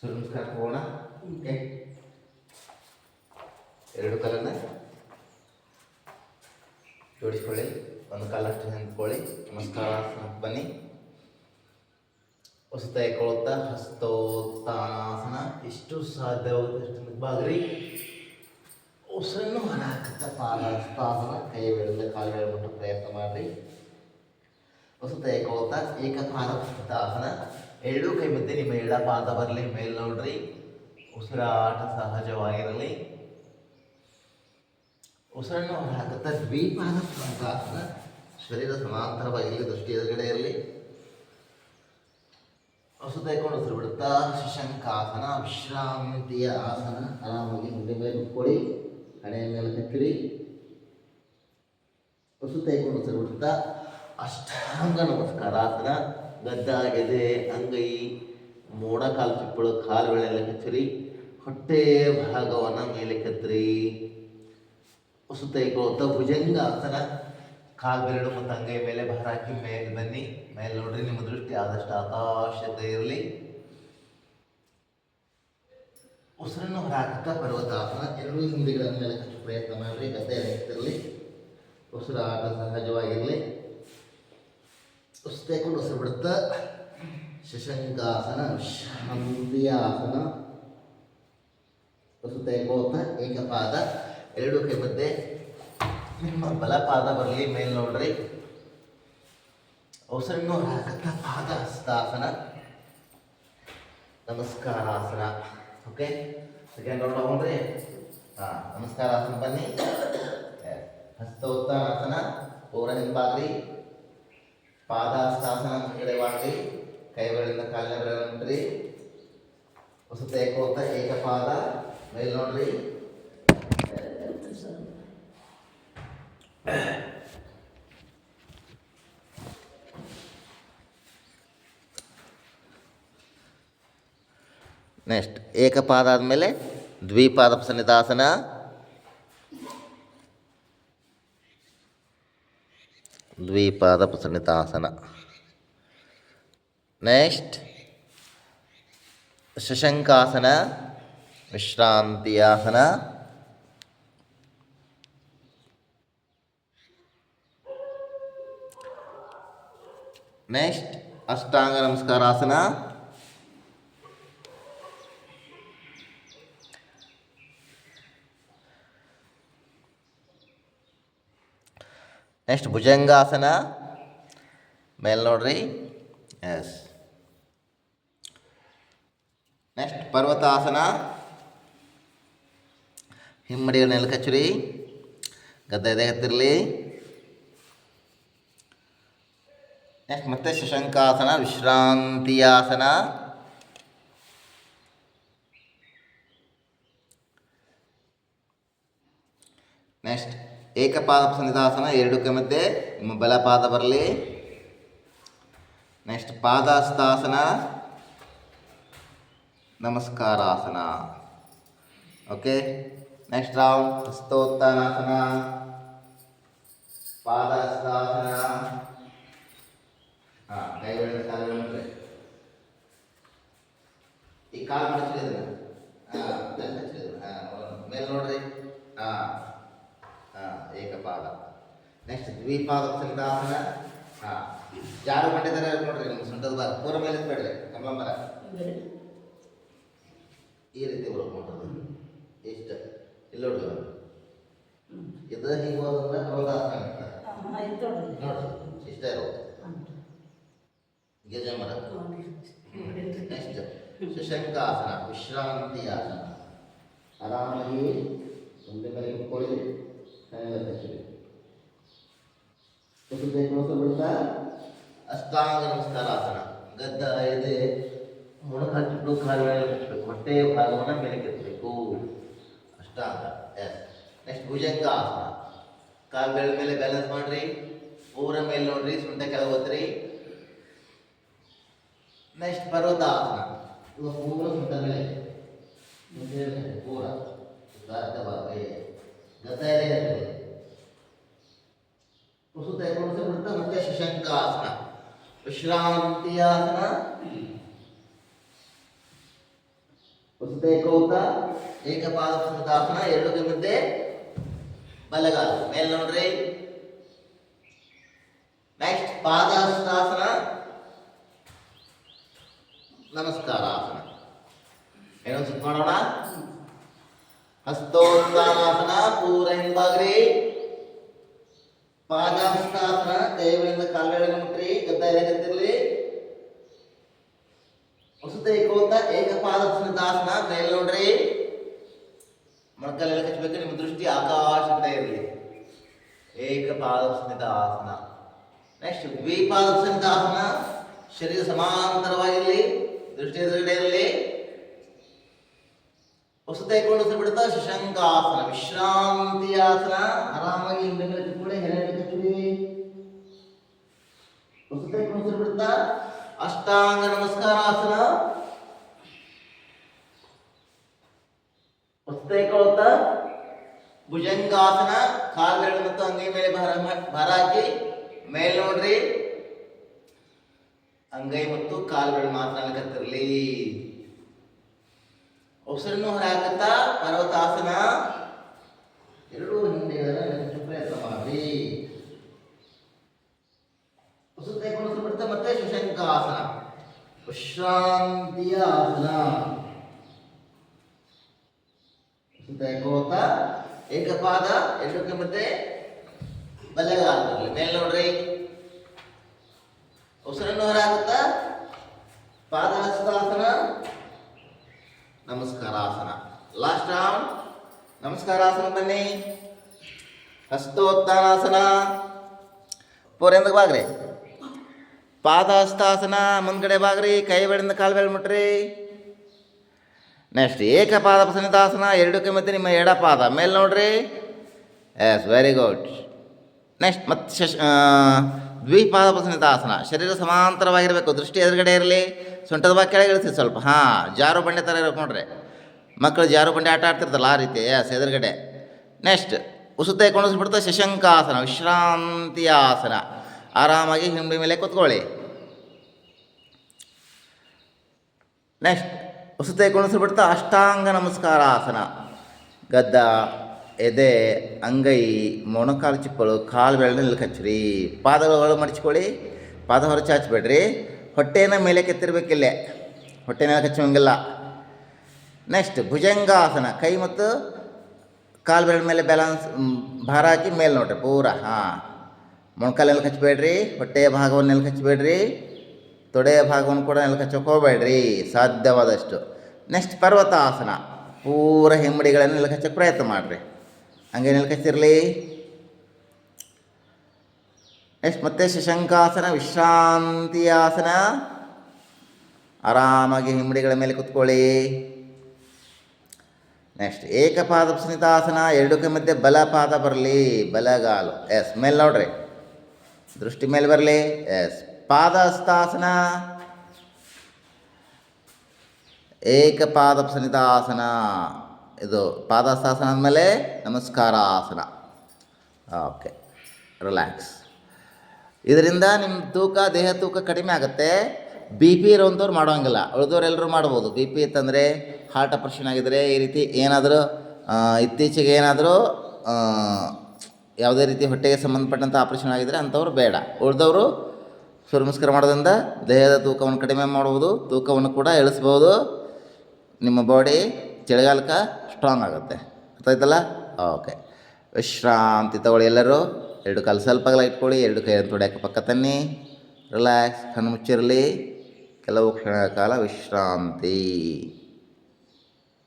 ಸೂರ್ಯ ನಮಸ್ಕಾರ ಓಕೆ ಎರಡು ಕಾಲನ್ನ ಜೋಡಿಸ್ಕೊಳ್ಳಿ. ಒಂದು ಕಾಲಷ್ಟು ನಿಂತ್ಕೊಳ್ಳಿ ನಮಸ್ಕಾರ ಬನ್ನಿ. ಹೊಸತ ಕೊಳುತ್ತಾ ಹಸ್ತೋತ್ತಾನಾಸನ ಎಷ್ಟು ಸಾಧ್ಯವಾಗುತ್ತೆ ಅಷ್ಟು ಬಾಗ್ರಿ ಉಸಿರನ್ನು ಹೊರ ಹಾಕುತ್ತ ಪಾದ ಹಸ್ತಾಸನ ಕೈ ಬೆಳೆದ ಕಾಲು ಬೆಳೆ ಮುಟ್ಟ ಪ್ರಯತ್ನ ಮಾಡಿರಿ. ಹೊಸತ ಕೊಳುತ್ತಾ ಏಕಪಾದ ಹಸ್ತಾಸನ ಎರಡೂ ಕೈ ಮತ್ತೆ ನಿಮ್ಮ ಎಡ ಪಾದ ಬರಲಿ, ಮೇಲೆ ನೋಡ್ರಿ. ಉಸಿರಾಟ ಸಹಜವಾಗಿರಲಿ. ಉಸಿರನ್ನು ಹಾಕುತ್ತ ದ್ವಿಪಾದ ಹಸ್ತಾಸನ ಶರೀರ ಸಮಾಂತರವಾಗಿ ದೃಷ್ಟಿ ಎದುರುಗಡೆ ಇರಲಿ. ಹೊಸ ತೆಗೆಕೊಂಡು ಉಸಿರು ಬಿಡುತ್ತಾ, ಶಶಂಕಾಸನ, ವಿಶ್ರಾಂತಿಯ ಆಸನ, ಆರಾಮಾಗಿ ಮುಂದೆ ಮೇಲೆ ಕೊಡಿ ಹಣೆಯ ಮೇಲೆ ಕತ್ತಿರಿ ಹೊಸ ತೆಗೆಕೊಂಡು ಉಸಿರು ಬಿಡುತ್ತಾ, ಅಷ್ಟಾಂಗ ನಮಸ್ಕಾರಾಸನ ಗದ್ದಾಗಿದೆ ಅಂಗೈ ಮೋಡ ಕಾಲು ಚಿಪ್ಪಳು ಕಾಲುಗಳೆಲ್ಲ ಕಚ್ಚರಿ, ಹೊಟ್ಟೆ ಭಾಗವನ್ನು ಮೇಲೆ ಕತ್ತರಿ. ಹೊಸತ ಭುಜಂಗ ಭುಜಂಗಾಸನ ಕಾಲ್ಬೆರಡು ಮತ್ತು ಅಂಗೈ ಮೇಲೆ ಭಾರ ಹಾಕಿ ಮೇಲೆ ಬನ್ನಿ. ಮೇಲೆ ನೋಡ್ರಿ, ನಿಮ್ಮ ದೃಷ್ಟಿ ಆದಷ್ಟು ಆಕಾಶತೆ ಇರಲಿ. ಉಸಿರನ್ನು ಹೊರಹಾಕುತ್ತಾ ಪರ್ವತಾಸನ ಎರಡು ಹಿಂದಿಗಳ ಮೇಲೆ ಪ್ರಯತ್ನ ಮಾಡಿರಿ ಗದ್ದೆ ಇರಲಿ ಉಸಿರಾಟ ಸಹಜವಾಗಿರಲಿ. ಉಸ್ತೇಕೊಂಡು ಉಸಿರು ಶಶಂಗಾಸನ ಶಶಂಕಾಸನ ಶಾಂತಿಯ ಆಸನ ಉಸುತೇಕೋತ, ಏಕಪಾದ, ಎರಡು ಕೈ ಮಧ್ಯೆ ನಿಮ್ಮ ಬಲಪಾದ ಬರಲಿ, ಮೇಲೆ ನೋಡ್ರಿ. ಉಸಿರನ್ನು ಹಾಕುತ್ತಾ ಪಾದ ಹಸ್ತಾಸನ ನಮಸ್ಕಾರಾಸನ. ಓಕೆ ಸೆಕೆಂಡ್ ರೌಂಡ್ ಹೋಗ್ರಿ. ಹಾಂ, ನಮಸ್ಕಾರಾಸನ ಬನ್ನಿ. ಹಸ್ತೋತ್ತಾನಾಸನ ಪೂರ ಹಿಂಬಾಗ್ರಿ ಪಾದಾಸ್ತಾಸನ ಮುಂಗಡೆ ಮಾಡ್ರಿ ಕೈ ಬೆರಳಿಂದ ಕಾಲಿನ ಬೆರಳು ಮುಟ್ರಿ ಹೊಸತ ಏಕೋತ ಏಕಪಾದ ಮೇಲೆ ನೋಡ್ರಿ ನೆಕ್ಸ್ಟ್ ಏಕಪಾದ ಆದಮೇಲೆ ದ್ವಿಪಾದ ಸನ್ನಿಧಾಸನ ದ್ವಿಪಾದ ಸನ್ನಿಧಾಸನ ನೆಕ್ಸ್ಟ್ ಶಶಂಕಾಸನ ವಿಶ್ರಾಂತಿಯಾಸನ ನೆಕ್ಸ್ಟ್ ಅಷ್ಟಾಂಗ ನಮಸ್ಕಾರಾಸನ ನೆಕ್ಸ್ಟ್ ಭುಜಂಗಾಸನ ಮೇಲೆ ನೋಡ್ರಿ ಎಸ್ ನೆಕ್ಸ್ಟ್ ಪರ್ವತಾಸನ ಹಿಮ್ಮಡಿಗಳ ನೆಲಕಚ್ಚುರಿ ಗದ್ದೆ ಎದೆ ಹತ್ತಿರಲಿ ನೆಕ್ಸ್ಟ್ ಮತ್ತೆ ಶಶಂಕಾಸನ ವಿಶ್ರಾಂತಿಯಾಸನ ನೆಕ್ಸ್ಟ್ ಏಕಪಾದ ಸನ್ನಿಧಾಸನ ಎರಡು ಕೈ ಮಧ್ಯೆ ನಿಮ್ಮ ಬಲಪಾದ ಬರಲಿ ನೆಕ್ಸ್ಟ್ ಪಾದಹಸ್ತಾಸನ ನಮಸ್ಕಾರಾಸನ ಓಕೆ ನೆಕ್ಸ್ಟ್ ರೌಂಡ್ ಹಸ್ತೋತ್ತಾನಾಸನ ಪಾದಹಸ್ತಾಸನ ಹಾಂ ಕೈ ಬೆಳೆದ ಕಾಲು ಬೆಳೆದ್ರೆ ಈ ಕಾಲು ಮಡಚಿದ್ರೆ ಹಾಂ ಹಾಂ ಮೇಲೆ ನೋಡ್ರಿ ಹಾಂ ಹಾಂ ಏಕಪಾದ. ನೆಕ್ಸ್ಟ್ ದ್ವಿಪಾದ ಸನ್ನಿಧಾಸನ ಹಾಂ. ಯಾರು ಮಾಡಿದ್ದಾರೆ ನೋಡ್ರಿ ನಿಮ್ಮ ಸೊಂಟದ ಬಾರ. ಪೂರ ಮೇಲೆ ಬೇಡ್ರಿ ಕಮಲ ಈ ರೀತಿ ಮಾಡೋದು ಇಷ್ಟ. ಇಲ್ಲ ನೋಡ್ರಿ ಇದು ಹೀಗೆ ಪರ್ವತಾಸನ ಅಂತಾರೆ. ನೋಡ್ರಿ, ಇಷ್ಟ ಇರೋದು ಗೆಜ ಮರ ನೆಕ್ಸ್ಟ್ ಶಶಂಕಾಸನ ವಿಶ್ರಾಂತಿ ಆಸನ. ಆರಾಮಾಗಿ ಮುಂದೆ ಮೇಲೆ ಕುತ್ಕೊಳ್ಳಿ. ಬಿಡ್ತಾ ಅಷ್ಟಾಂಗ ನಮಸ್ಕಾರಾಸನ ಗದ್ದ ಎದೆ ಮೊಣಕಾಲು ಕಾಲು ಮೇಲೆ ಮುಚ್ಚಬೇಕು ಹೊಟ್ಟೆ ಭಾಗವನ್ನು ಮೇಲೆ ಕೆತ್ತಬೇಕು ಅಷ್ಟಾಂಗ ಎಸ್ ನೆಕ್ಸ್ಟ್ ಭುಜಂಗಾಸನ ಕಾಲು ಬೆಳೆ ಮೇಲೆ ಬ್ಯಾಲೆನ್ಸ್ ಮಾಡ್ರಿ ಪೂರ ಮೇಲೆ ನೋಡ್ರಿ ಸೊಂಟ ಕೆಳಗೆ ಹೋದ್ರಿ ನೆಕ್ಸ್ಟ್ ಪರ್ವತಾಸನ ಇವಾಗ ಪೂರ ಸೊಂಟ ಮೇಲೆ ಮುಂದೆ ಪೂರ ಗದ್ದ ಭಾಗ ಗದ್ದ ಎದೆ ಇರ್ತದೆ ಕುಸುತ ಎಕೊಂಡು ಬಿಡ್ತಾ ಮತ್ತೆ ಶಶಂಕಾಸನ. ವಿಶ್ರಾಂತಿಯಾಸನ. ಹೊಸತೆ ಕೌತ ಏಕಪಾದ ಆಸನ ಎರಡು ಮುಂದೆ ಬಲಗಾಲ. ಮೇಲೆ ನೋಡ್ರಿ. ನೆಕ್ಸ್ಟ್ ಪಾದಾಸನ ನಮಸ್ಕಾರ ಆಸನ ಏನೊಂದು ಮಾಡೋಣ ಹಸ್ತೋತ್ಥಾನಾಸನ ಪೂರ ಹಿಂಭಾಗ್ರಿ. ಪಾದಾಸ್ತಾಸನ ಕೈಗಳಿಂದ ಕಾಲುಗಳಿಂದ ಮುಟ್ರಿ, ಗದ್ದ ಎಲೆಗತ್ತಿರ್ಲಿ ಹೊಸತ ಏಕೋತ ದಾಸನ, ಮೇಲೆ ನೋಡ್ರಿ. ಮೊಣಕಾಲೆಲ್ಲ ಕಚ್ಚಬೇಕು ನಿಮ್ಮ ದೃಷ್ಟಿ ಆಕಾಶ ಕಡೆ ಇರಲಿ. ಏಕಪಾದಸ್ಮಿತ ಆಸನ ನೆಕ್ಸ್ಟ್ ದ್ವಿಪಾದಸ್ಮಿತ ದಾಸನ, ಶರೀರ ಸಮಾಂತರವಾಗಿರಲಿ, ದೃಷ್ಟಿ ಎದುರುಗಡೆ ಇರಲಿ. ಹೊಸತೆ ಕೊಂಡು ಬಿಡ್ತಾ ವಿಶ್ರಾಂತಿ ಆಸನ ಆರಾಮಾಗಿ ಹಿಂದೆ ಕೂಡ ಕೂಡಿ ಹೆಡೆ ಕಚ್ಚುಡಿ ಹೊಸತೆ ಕೊಂಡು ಬಿಡ್ತಾ ಅಷ್ಟಾಂಗ ನಮಸ್ಕಾರ ಆಸನ ಹೊಸತೆ ಕೊಳ್ತ ಭುಜಂಗಾಸನ ಕಾಲ್ಗಳು ಮತ್ತು ಅಂಗೈ ಮೇಲೆ ಭಾರ ಭಾರ ಹಾಕಿ, ಮೇಲ್ ನೋಡ್ರಿ. ಅಂಗೈ ಮತ್ತು ಕಾಲ್ಗಳು ಮಾತ್ರ ಅನ್ಕತ್ತಿರ್ಲಿ ಉಸಿರನ್ನು ಹೊರಹಾಕುತ್ತಾ ಪರ್ವತಾಸನ. ಎರಡು ಹಿಂದೆ ಪ್ರಯತ್ನ ಮಾಡಿ ಹೊಸತೆ ಕೊಡಿಸಿ ಬಿಡ್ತಾ ಮತ್ತೆ ಶಶಂಕಾಸನ ವಿಶ್ರಾಂತಿಯ ಆಸನ. ಕೋತ ಏಕಪಾದ, ಎರಡಕ್ಕೆ ಮತ್ತೆ ಬಲಗಾಲ ಬರಲಿ ಮೇಲೆ ನೋಡ್ರಿ. ಉಸಿರನ್ನು ಹೊರಹಾಕುತ್ತಾ ಪಾದಹಸ್ತಾಸನ ನಮಸ್ಕಾರಾಸನ ಲಾಸ್ಟ್ ರೌಂಡ್ ನಮಸ್ಕಾರಾಸನ ಬನ್ನಿ ಹಸ್ತೋತ್ಥಾನಾಸನ ಪೂರೆಂದ ಬಾಗ್ರಿ? ಪಾದಹಸ್ತಾಸನ ಮುಂದ್ಗಡೆ ಬಾಗ್ರಿ, ಕೈ ಬೆಳೆದ ಕಾಲು ಬೆಳೆ ಮುಟ್ರಿ. ನೆಕ್ಸ್ಟ್ ಏಕಪಾದ ಪ್ರಸನ್ನಿತಾಸನ ಎರಡು ಕೈ ಮಧ್ಯೆ ನಿಮ್ಮ ಎಡಪಾದ. ಮೇಲೆ ನೋಡ್ರಿ. ಎಸ್ ವೆರಿ ಗುಡ್ ನೆಕ್ಸ್ಟ್ ಮತ್ತೆ ಶಶ ದ್ವಿಪಾದ ಪ್ರಸನ್ನಿತಾಸನ. ಶರೀರ ಸಮಾಂತರವಾಗಿರಬೇಕು, ದೃಷ್ಟಿ ಎದುರುಗಡೆ ಇರಲಿ. ಸೊಂಟದ ಬಾಗಿ ಕೆಳಗೆ ಇಳಿಸಿ ಸ್ವಲ್ಪ. ಹಾಂ ಜಾರು ಬಂಡೆ ಥರ ಇರಬೇಕು ನೋಡ್ರಿ. ಮಕ್ಕಳು ಜಾರು ಬಂಡೆ ಆಟ ಆಡ್ತಿರ್ತಲ್ಲ ಆ ರೀತಿ, ಎಸ್, ಎದುರುಗಡೆ. ನೆಕ್ಸ್ಟ್ ಉಸುತ್ತೆ ಕೊಂಡಿಸ್ಬಿಡ್ತಾ ಶಶಂಕಾಸನ ವಿಶ್ರಾಂತಿಯ ಆಸನ ಆರಾಮಾಗಿ ಹಿಂಡಿ ಮೇಲೆ ಕೂತ್ಕೊಳ್ಳಿ. ನೆಕ್ಸ್ಟ್ ಉಸುತ್ತೆ ಕುಣಿಸ್ಬಿಡ್ತಾ ಅಷ್ಟಾಂಗ ನಮಸ್ಕಾರ ಆಸನ ಗದ್ದ, ಎದೆ, ಅಂಗೈ, ಮೊಣಕಾಲು ಚಿಪ್ಪಳು ಕಾಲು ಬೆರಳಿನಲ್ಲಿ ಕಚ್ಚಿರಿ. ಪಾದಗಳು ಮಡಚ್ಕೊಳ್ಳಿ, ಪಾದ ಹೊರ ಚಾಚಬೇಡ್ರಿ. ಹೊಟ್ಟೆನ ಮೇಲೆ ಕೆತ್ತಿರ್ಬೇಕಿಲ್ಲೇ. ಹೊಟ್ಟೆನ ಕಚ್ಚೋಂಗಿಲ್ಲ ನೆಕ್ಸ್ಟ್ ಭುಜಂಗಾಸನ. ಕೈ ಮತ್ತು ಕಾಲು ಬೆರಳ ಮೇಲೆ ಬ್ಯಾಲೆನ್ಸ್ ಭಾರ ಹಾಕಿ ಮೇಲೆ ನೋಡ್ರಿ ಪೂರ, ಹಾಂ. ಮೊಣಕಾಲೆಲ್ಲ ಕಚ್ಚಬೇಡ್ರಿ ಹೊಟ್ಟೆಯ ಭಾಗವನ್ನು ನೆಲ ಕಚ್ಚಬೇಡ್ರಿ ತೊಡೆಯ ಭಾಗವನ್ನು ಕೂಡ ನೆಲ ಕಚ್ಚೋಕೆ ಹೋಗಬೇಡ್ರಿ, ಸಾಧ್ಯವಾದಷ್ಟು. ನೆಕ್ಸ್ಟ್ ಪರ್ವತಾಸನ. ಪೂರ ಹಿಮ್ಮಡಿಗಳನ್ನು ನೆಲ ಪ್ರಯತ್ನ ಮಾಡಿರಿ. ಹಂಗೆ ನೆಲ ಕಚ್ಚಿರಲಿ ನೆಕ್ಸ್ಟ್ ಮತ್ತೆ ಶಶಂಕಾಸನ ವಿಶ್ರಾಂತಿ ಆಸನ ಆರಾಮಾಗಿ ಹಿಮ್ಮಡಿಗಳ ಮೇಲೆ ಕುತ್ಕೊಳ್ಳಿ. ನೆಕ್ಸ್ಟ್, ಏಕಪಾದ ಸ್ಮಿತಾಸನ ಎರಡಕ್ಕೆ ಮಧ್ಯೆ ಬಲಪಾದ ಬರಲಿ, ಬಲಗಾಲು. ಎಸ್, ಮೇಲೆ ನೋಡ್ರಿ. ದೃಷ್ಟಿ ಮೇಲೆ ಬರಲಿ. ಎಸ್ ಪಾದಹಸ್ತಾಸನ ಏಕಪಾದ ಸ್ಮಿತಾಸನ ಇದು ಪಾದಹಸ್ತಾಸನ ಆದಮೇಲೆ ನಮಸ್ಕಾರಾಸನ. Okay, relax. ಇದರಿಂದ ನಿಮ್ಮ ತೂಕ, ದೇಹ ತೂಕ ಕಡಿಮೆ ಆಗುತ್ತೆ. ಬಿ ಪಿ ಇರೋಂಥವ್ರು ಮಾಡೋಂಗಿಲ್ಲ. ಉಳಿದವ್ರು ಎಲ್ಲರೂ ಮಾಡ್ಬೋದು. ಬಿ ಪಿ ಇತ್ತಂದರೆ ಹಾರ್ಟ್ ಆಪ್ರೇಷನ್ ಆಗಿದ್ರೆ ಈ ರೀತಿ ಏನಾದರೂ ಇತ್ತೀಚೆಗೆ ಏನಾದರೂ ಯಾವುದೇ ರೀತಿ ಹೊಟ್ಟೆಗೆ ಸಂಬಂಧಪಟ್ಟಂಥ ಆಪ್ರೇಷನ್ ಆಗಿದ್ದರೆ ಅಂಥವ್ರು ಬೇಡ. ಉಳಿದವರು ಸೂರ್ಯ ನಮಸ್ಕಾರ ಮಾಡೋದ್ರಿಂದ ದೇಹದ ತೂಕವನ್ನು ಕಡಿಮೆ ಮಾಡ್ಬೋದು, ತೂಕವನ್ನು ಕೂಡ ಇಳಿಸ್ಬೋದು. ನಿಮ್ಮ ಬಾಡಿ ಚಳಿಗಾಲಕ್ಕೆ ಸ್ಟ್ರಾಂಗ್ ಆಗುತ್ತೆ. ಗೊತ್ತಾಯ್ತಲ್ಲ? ಓಕೆ ವಿಶ್ರಾಂತಿ ತಗೊಳ್ಳಿ ಎಲ್ಲರೂ. ಎರಡು ಕಾಲು ಸ್ವಲ್ಪ ಇಟ್ಕೊಳ್ಳಿ ಎರಡು ಕೈ ತೊಡ್ಯಾಕ ಪಕ್ಕ ತನ್ನಿ. ರಿಲ್ಯಾಕ್ಸ್ ಕಣ್ಣು ಮುಚ್ಚಿರಲಿ. ಕೆಲವು ಕ್ಷಣ ಕಾಲ ವಿಶ್ರಾಂತಿ.